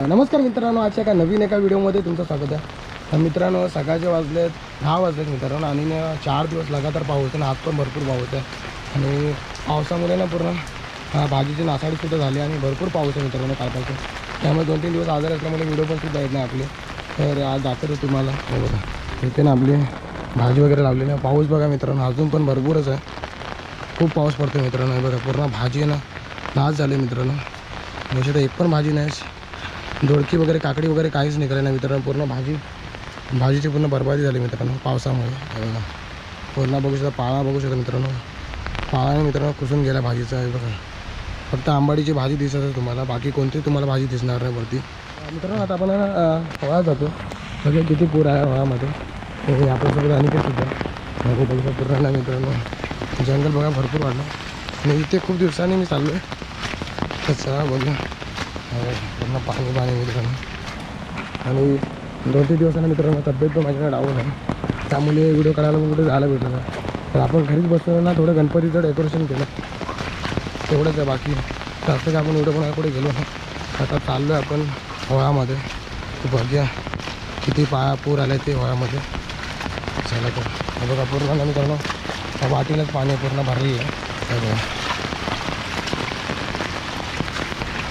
नमस्कार मित्रांनो आजच्या एका नवीन एका व्हिडिओमध्ये तुमचं स्वागत आहे. तर मित्रांनो सकाळचे वाजलेत दहा वाजलेत मित्रांनो आणि ना चार दिवस लगातार पाऊस आहे आणि आज पण भरपूर पाऊस आहे आणि पावसामुळे ना पूर्ण हा, भाजीची नासाडीसुद्धा झाली आणि भरपूर पाऊस आहे मित्रांनो कालपासून. त्यामुळे दोन तीन दिवस आजार असल्यामुळे व्हिडिओ पण सुद्धा येत नाही आपले. तर आज दाखवतो तुम्हाला. बघा इथे ना आपली भाजी वगैरे लावलेली आहे. पाऊस बघा मित्रांनो अजून पण भरपूरच आहे. खूप पाऊस पडतो मित्रांनो. बघा पूर्ण भाजी आहे ना नाश झाली मित्रांनो. म्हणजे तर एक पण भाजी नाही दोडकी वगैरे काकडी वगैरे काहीच निघाले नाही मित्रांनो. पूर्ण भाजी भाजीची पूर्ण बरबादी झाली मित्रांनो पावसामुळे. पूर्ण बघू शकता पाळा बघू शकता मित्रांनो. पाळाने मित्रांनो कुसून गेला भाजीचा बघा. फक्त आंबाडीची भाजी दिसत आहे तुम्हाला बाकी कोणती तुम्हाला भाजी दिसणार नाही वरती. मित्रांनो आता आपण हवा जातो. सगळे किती पूर आहे हवामध्ये हे आपल्यासोबत आणि ते सुद्धा. हे बघू शकता पूर्ण मित्रांनो. जंगल बघा भरपूर वाढलं. आणि इथे खूप दिवसांनी मी चाललो आहे तर चला बोलूया पूर्ण पाणी पाणी मित्रांनो आणि दोन तीन दिवसांना मित्रांनो तब्येत पण माझ्याकडे डाऊन आहे. त्यामुळे व्हिडिओ काढायला पण कुठे झाला भेटलं तर आपण घरीच बसलो ना थोडं गणपतीचं डेकोरेशन केलं. तेवढंच आहे बाकी. जास्त काय आपण व्हिडिओ पण कुठे गेलो आता चाललो आहे आपण होळामध्ये. तर बघूया किती पा पूर आले ते होळामध्ये. चला तर. बघा पूर्ण ना मित्रांनो त्या वाटीलाच पाणी पूर्ण भरलेलं आहे हे बघा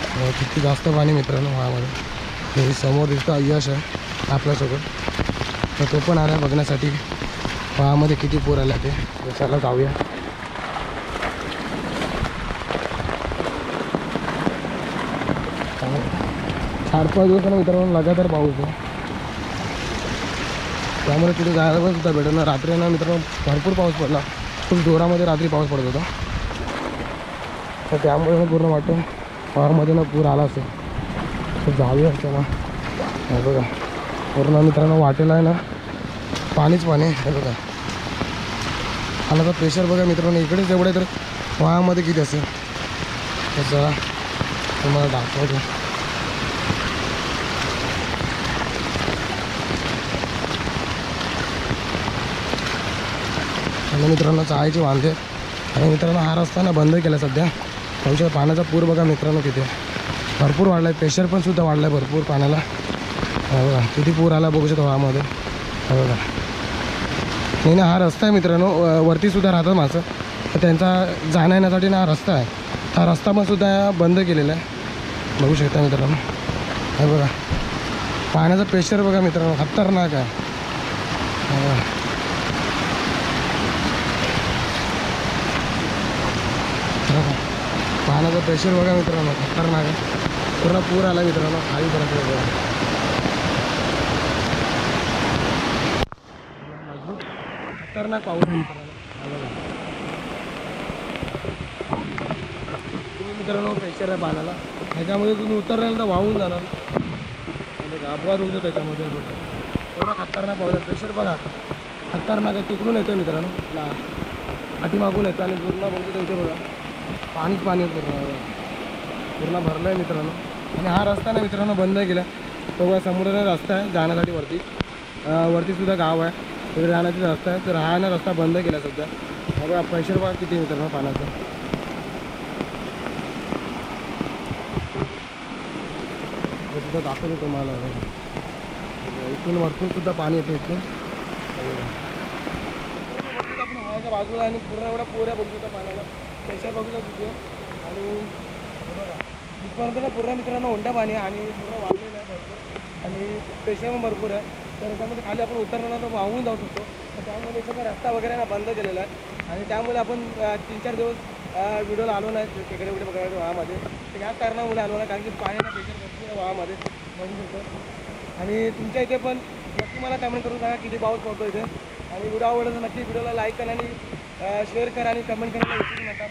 अं, किती जास्त पाणी मित्रांनो महामध्ये हे समोर दिसतं यश आहे आपल्यासोबत. तर तो पण आला बघण्यासाठी. वाहामध्ये किती पूर आला ते. तर चला जाऊया. चार पाच दिवसानं मित्रांनो लगातार पाऊस आहे. त्यामुळे तिथे जायला पण सुद्धा भेटत ना रात्री ना मित्रांनो भरपूर पाऊस पडला. खूप जोरामध्ये रात्री पाऊस पडत होता. तर त्यामुळे पूर्ण वाटतं पहाडमध्ये ना पूर आला असेल. तर जाऊया ना हे बघा. पूर्ण मित्रांनो वाटेला आहे ना. पाणीच पाणी हे बघा. आला प्रेशर बघा मित्रांनो. इकडेच एवढे तर वायामध्ये किती असेल. तर तुम्हाला दाखवतो. आणि मित्रांनो चाळीचे वांदे. आणि मित्रांनो हा रस्ता ना बंद केला सध्या. पाऊस पाण्याचा पूर बघा मित्रांनो किती. भरपूर वाढला आहे प्रेशर पण सुद्धा वाढलं आहे भरपूर पाण्याला. बघा किती पूर आला बघू शकतो वामध्ये बघा. नाही ना हा रस्ता आहे मित्रांनो. वरतीसुद्धा वरती सुद्धा राहतात माणसं. तर त्यांचा जाण्या येण्यासाठी ना हा रस्ता आहे. हा रस्ता पण सुद्धा बंद केलेला आहे. बघू शकता मित्रांनो. हे बघा. पाण्याचा प्रेशर बघा मित्रांनो खतरनाक आहे हा बघा. हे बघा. पाण्याचं प्रेशर बघा मित्रांनो खतरनाक आहे. पूर्ण पूर आला मित्रांनो खालीपर्यंत बघा. खतरनाक पाऊस आहे तुम्ही मित्रांनो प्रेशर आहे पाण्याला त्याच्यामध्ये तुम्ही उतरल्याल तर वाहून जाणार. म्हणजे अपघात होतो त्याच्यामध्ये. एवढा खतरनाक पाऊस आहे. प्रेशर बघा. खतरनाक आहे. तिकडून येतो मित्रांनो. पाठीमागून येतं आणि पूर्ण बघतो इथे बघा. पाणीच पाणी पूर्ण पूर्ण भरलं आहे मित्रांनो. आणि हा रस्ता ना मित्रांनो बंद केला तो बघा समोर रस्ता आहे जाण्यासाठी वरती. वरतीसुद्धा गाव आहे. तिथे जाण्याचा रस्ता आहे. तर हा ना रस्ता बंद केला सध्या. बघा प्रेशर बघा किती मित्रांनो पाण्याचं. सुद्धा दाखवतो तुम्हाला. इथून वरतून सुद्धा पाणी येतं इथून. बाजूला आणि पूर्ण एवढा पोऱ्या बघू शकता पाण्याला. प्रेशर बघू तिथे. आणि इथपर्यंत ना पूर्ण मित्रांनो होंडा पाणी आणि पूर्ण वाढलेलं आहे भरपूर. आणि पेशा पण भरपूर आहे. तर त्यामध्ये खाली आपण उतरणार तर वाहून जाऊ शकतो. तर त्यामुळे सगळं रस्ता वगैरे ना बंद केलेला आहे. आणि त्यामुळे आपण तीन चार दिवस व्हिडिओला आलो नाही. तिकडे कुठे बघायला वाहामध्ये. तर याच कारणामुळे आलो नाही. कारण की पाण्याचा प्रेशर भरपूर आहे वाहामध्ये. बघू शकतो. आणि तुमच्या इथे पण नक्की मला कमेंट करून सांगा किती पाऊस पडतो इथे. आणि व्हिडिओ आवडला तर नक्की व्हिडिओला लाईक करा आणि शेअर करा आणि कमेंट करायला विसरू नका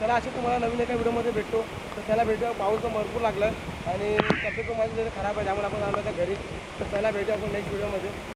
चला असे तुम्हाला नवीन एका व्हिडिओमध्ये भेटतो. तर त्याला भेटूया पाऊस तर भरपूर लागला आणि तब्येत पण माझी जर खराब आहे त्यामुळे आपण आलो त्या घरी. तर त्याला भेटू आपण नेक्स्ट व्हिडिओमध्ये.